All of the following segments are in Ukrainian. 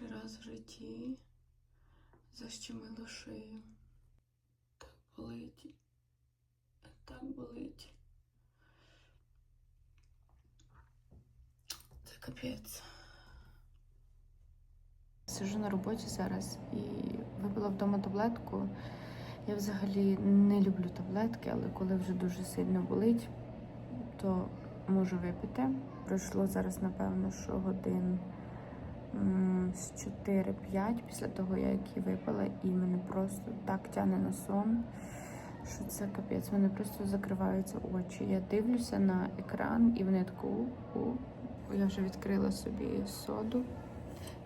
перший раз в житті защемило шию. Так болить. Так болить. Це капець. Сижу на роботі зараз і випила вдома таблетку. Я взагалі не люблю таблетки, але коли вже дуже сильно болить, то можу випити. Пройшло зараз, напевно, що годин з 4-5 після того, як її випила, і мене просто так тягне на сон, що це капець. Мене просто закриваються очі. Я дивлюся на екран і вони таку. Я вже відкрила собі соду,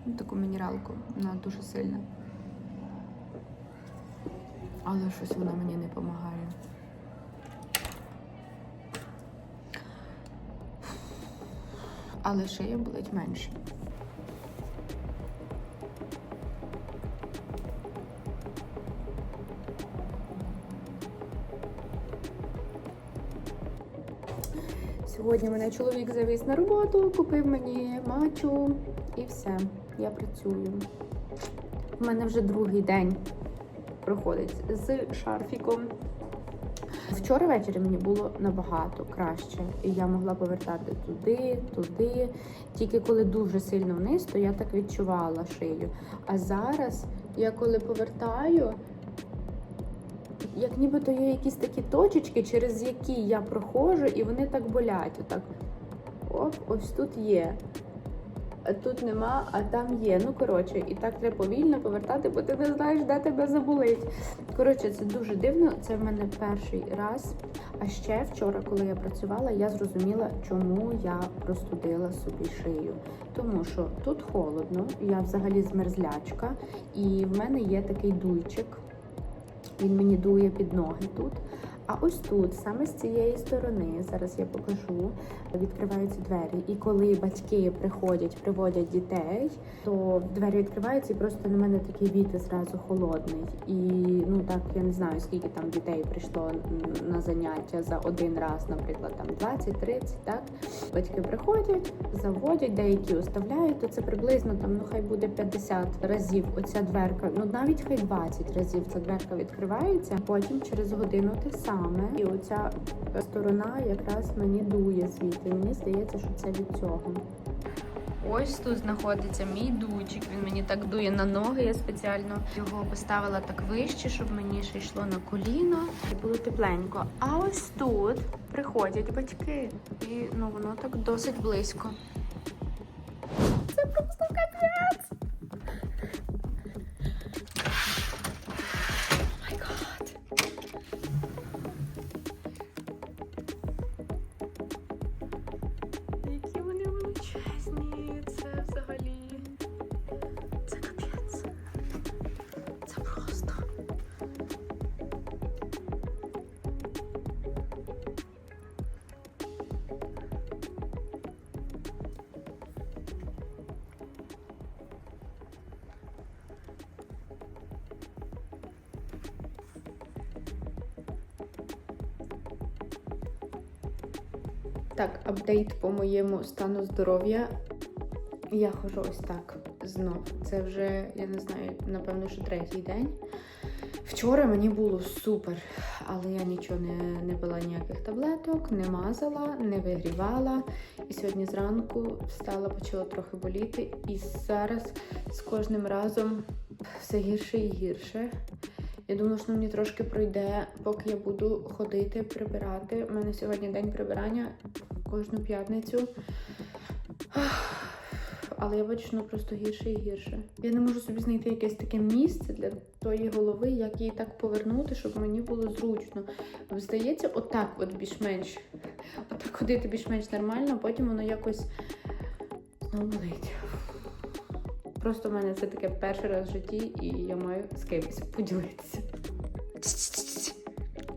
ну, таку мінералку, вона дуже сильна. Але щось вона мені не допомагає. Але шия болить менше. Сьогодні мене чоловік завіз на роботу, купив мені мачу і все. Я працюю. У мене вже другий день проходить з шарфіком. Вчора ввечері мені було набагато краще, і я могла повертати туди, туди. Тільки коли дуже сильно вниз, то я так відчувала шию. А зараз я коли повертаю, як нібито є якісь такі точечки, через які я проходжу, і вони так болять. Отак. Оп, ось тут є. А тут нема, а там є. Ну, коротше, і так треба повільно повертати, бо ти не знаєш, де тебе заболить. Коротше, це дуже дивно. Це в мене перший раз. А ще вчора, коли я працювала, я зрозуміла, чому я простудила собі шию. Тому що тут холодно, я взагалі змерзлячка, і в мене є такий дуйчик. Він мені дує під ноги тут. А ось тут, саме з цієї сторони, зараз я покажу, відкриваються двері. І коли батьки приходять, приводять дітей, то двері відкриваються і просто на мене такий вітер зразу холодний. І ну так я не знаю, скільки там дітей прийшло на заняття за один раз, наприклад, там 20-30, так. Батьки приходять, заводять, деякі оставляють, то це приблизно там, ну хай буде 50 разів оця дверка, ну навіть хай 20 разів ця дверка відкривається, потім через годину те саме. І оця сторона якраз мені дує звідти. Мені здається, що це від цього. Ось тут знаходиться мій дуйчик. Він мені так дує на ноги. Я спеціально його поставила так вище, щоб мені ще йшло на коліно і було тепленько. А ось тут приходять батьки, і ну воно так досить близько. Так, апдейт по моєму стану здоров'я. Я ходжу ось так знов. Це вже, я не знаю, напевно, що третій день. Вчора мені було супер, але я нічого не, не пила ніяких таблеток, не мазала, не вигрівала. І сьогодні зранку встала, почала трохи боліти. І зараз з кожним разом все гірше і гірше. Я думала, що мені трошки пройде, поки я буду ходити, прибирати. У мене сьогодні день прибирання кожну п'ятницю. Але я бачу, воно просто гірше і гірше. Я не можу собі знайти якесь таке місце для тої голови, як її так повернути, щоб мені було зручно. Здається, отак от більш-менш. Отак ходити більш-менш нормально, а потім воно якось знову болить. Просто в мене це таке перший раз в житті, і я маю з кимось поділитися.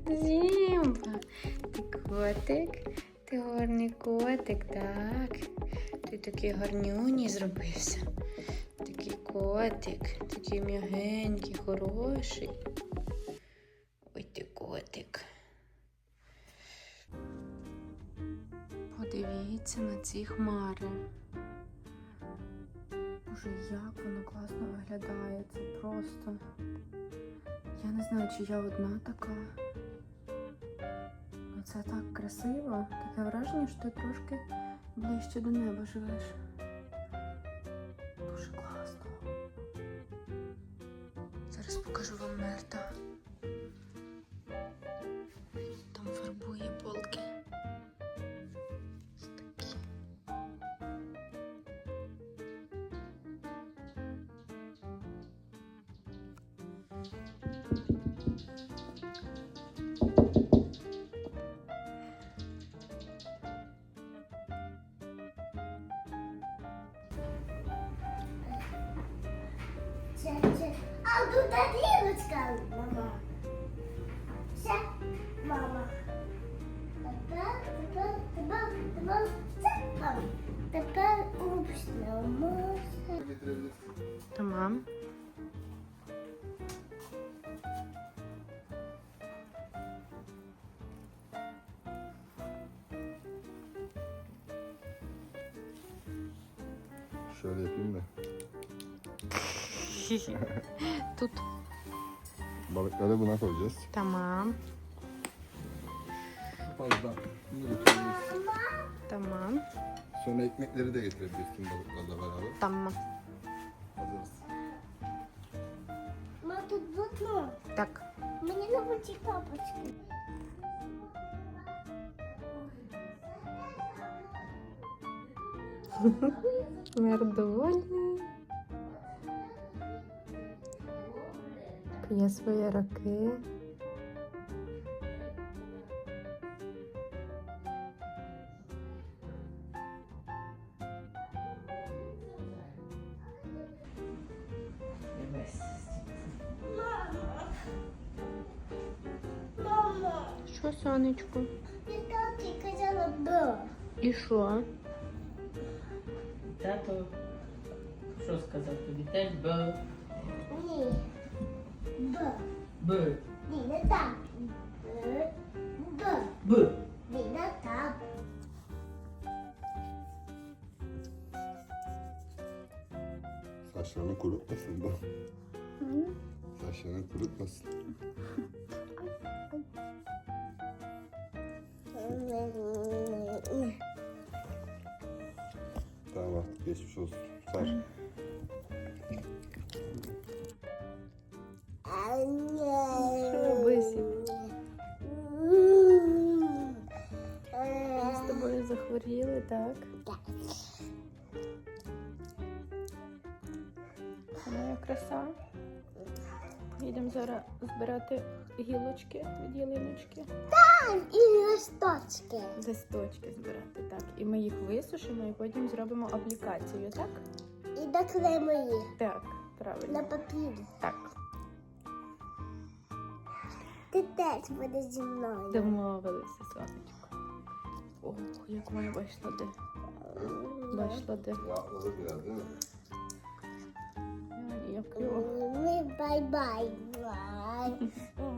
Зімба, ти котик, ти гарний котик, так. Ти такий гарнюній зробився. Такий котик, такий м'ягенький, хороший. Ой ти котик. Подивіться на ці хмари. Боже, як воно класно виглядає. Це просто. Я не знаю, чи я одна така. Ну це так красиво. Таке враження, що ти трошки ближче до неба живеш. А тут тарілочка, мама. Все, мама. Тепер, тепер, тепер, тепер, все, мама. Тепер обснімося. Tamam. Şöyle yapayım da. Tut. Balıkları buna koyacağız. Tamam. Fazla. Bunu götüreceğiz. Tamam. Sonra ekmekleri de getirebiliriz tüm balıklarla beraber. Tamam. Hazırız. Мама, тут блокнот. Так. Мені не хоче папочки. Мер довольний. П'є свої роки. Що, сонечко? І що? Тато, що сказав тобі? Теж Б. Ні. Б. Б. Ні, не так. Б. Б. Б. Ні, не так. Saçlarını kurutmasın bu. Saçlarını kurutmasın. Tamam Olsun. Sar. Бисі. Ми з тобою захворіли, так? Моя краса. Їдемо зараз збирати гілочки від ялиночки. І листочки. Листочки збирати, так. І ми їх висушимо і потім зробимо аплікацію, так? І доклеїмо їх Так, на правильно. папір. Так, Ти теж будеш зі мною. домовилися, сонечко. Ох, як моя вийшла де. Вийшла де. 拜拜晚安。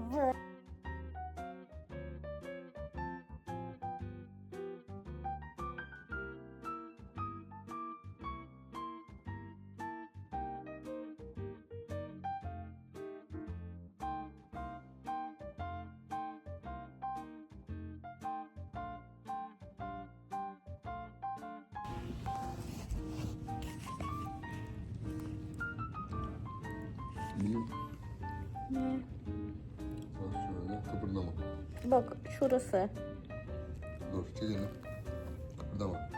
İyi. Ні. Şöyle kıpırdama. Bak şurası. Dur çek elini. Kıpırdama.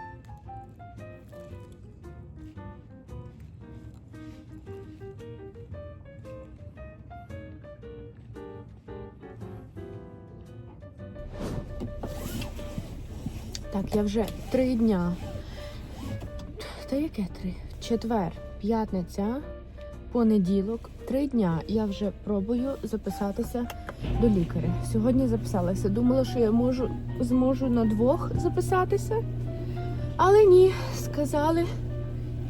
Так, я вже три дня. Та яке три? Четвер, п'ятниця, понеділок, три дня я вже пробую записатися до лікаря. Сьогодні записалася. Думала, що я можу зможу на двох записатися. Але ні, сказали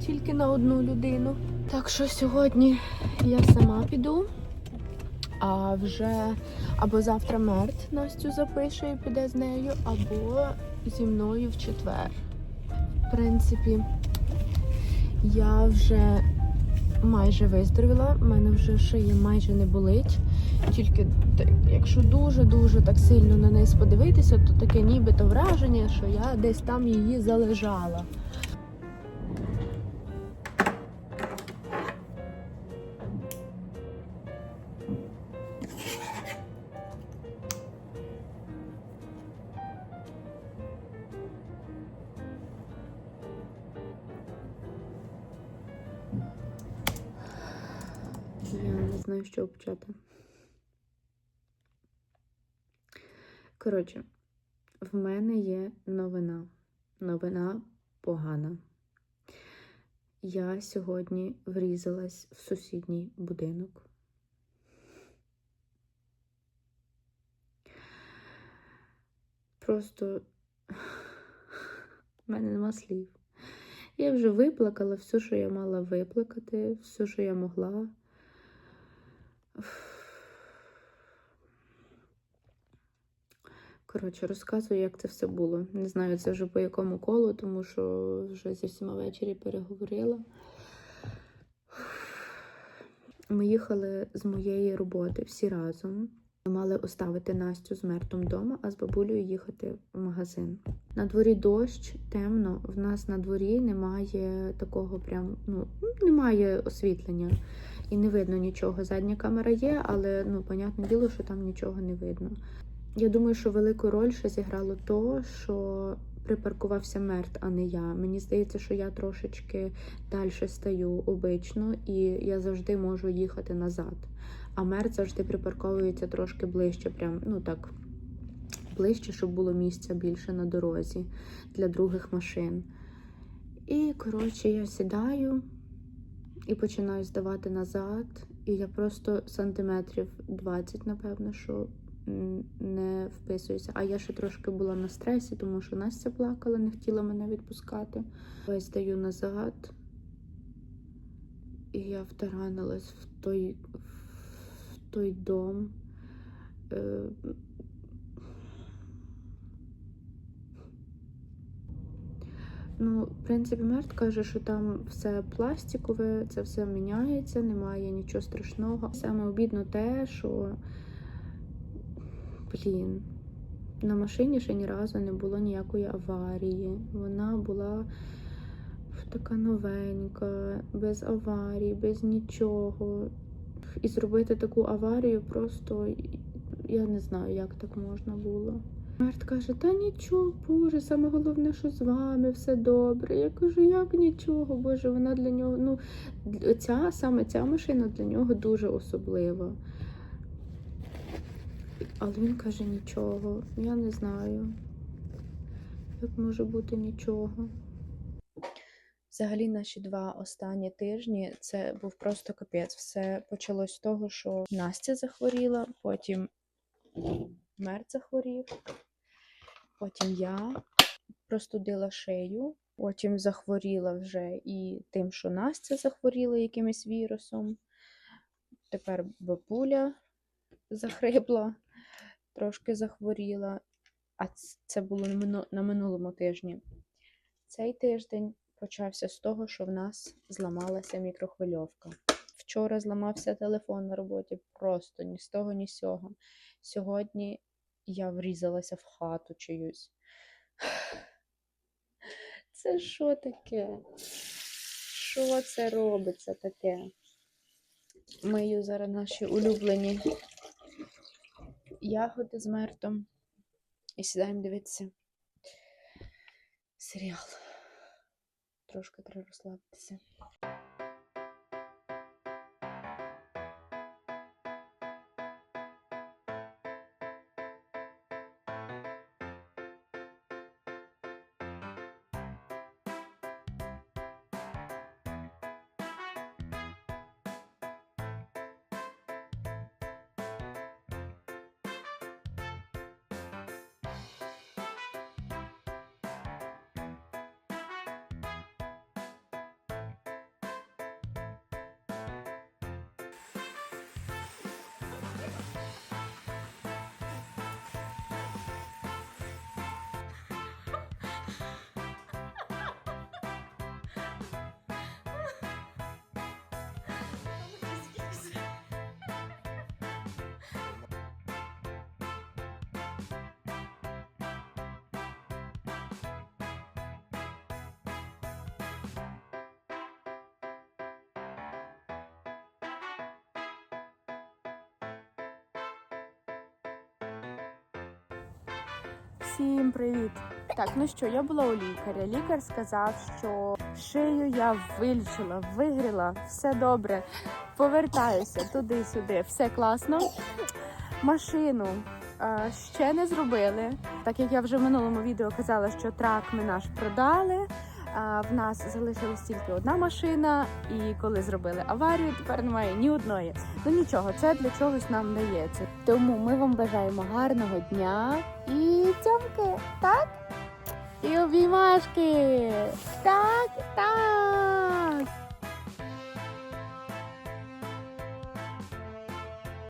тільки на одну людину. Так що сьогодні я сама піду, а вже або завтра Мерт Настю запише і піде з нею, або зі мною в четвер. В принципі, Я вже майже виздоровіла, в мене вже шия майже не болить. Тільки якщо дуже-дуже так сильно на неї подивитися, то таке нібито враження, що я десь там її залежала. Знаю, що почати. Коротше, в мене є новина. Новина погана. Я сьогодні врізалась в сусідній будинок. Просто в мене нема слів. Я вже виплакала все, що я мала виплакати, все, що я могла. Коротше, розказую, як це все було. Не знаю, це вже по якому колу, тому що вже зі всіма ввечері переговорила. Ми їхали з моєї роботи всі разом. Ми мали оставити Настю з мертвим вдома, а з бабулею їхати в магазин. На дворі дощ, темно. В нас на дворі немає такого прям, ну, немає освітлення і не видно нічого. Задня камера є, але ну, понятне діло, що там нічого не видно. Я думаю, що велику роль ще зіграло то, що припаркувався мертв, а не я. Мені здається, що я трошечки далі стаю обично, і я завжди можу їхати назад. А мертв завжди припарковується трошки ближче, прям, ну так, ближче, щоб було місця більше на дорозі для других машин. І, коротше, я сідаю і починаю здавати назад. І я просто сантиметрів 20, напевно, що не вписуюся. А я ще трошки була на стресі, тому що Настя плакала, не хотіла мене відпускати. Я здаю назад, і я втаранилась в той, той дом. Е, Ну, в принципі, Мерт каже, що там все пластикове, це все міняється, немає нічого страшного. Саме обідно те, що блін, на машині ще ні разу не було ніякої аварії. Вона була така новенька, без аварії, без нічого. І зробити таку аварію просто я не знаю, як так можна було. Март каже, та нічого, Боже, саме головне, що з вами все добре. Я кажу, як нічого, Боже, вона для нього, ну, ця, саме ця машина для нього дуже особлива. Але він каже нічого. Я не знаю. Як може бути нічого? Взагалі, наші два останні тижні це був просто капець. Все почалось з того, що Настя захворіла, потім Мерт захворів, потім я простудила шию, потім захворіла вже і тим, що Настя захворіла якимось вірусом. Тепер бабуля захрипла, трошки захворіла. А це було на минулому тижні. Цей тиждень почався з того, що в нас зламалася мікрохвильовка. Вчора зламався телефон на роботі, просто ні з того, ні з сього. Сьогодні я врізалася в хату чиюсь. Це що таке? Що це робиться таке? Мию зараз наші улюблені ягоди з мертом. І сідаємо дивитися серіал. Трошки треба розслабитися. Всім привіт! Так, ну що, я була у лікаря. Лікар сказав, що шию я вилічила, вигріла, все добре. Повертаюся туди-сюди, все класно. Машину е, ще не зробили. Так як я вже в минулому відео казала, що трак ми наш продали. В нас залишилась тільки одна машина, і коли зробили аварію, тепер немає ні одної. Ну нічого, це для чогось нам дається. Тому ми вам бажаємо гарного дня і цьомки, так? І обіймашки. Так, так.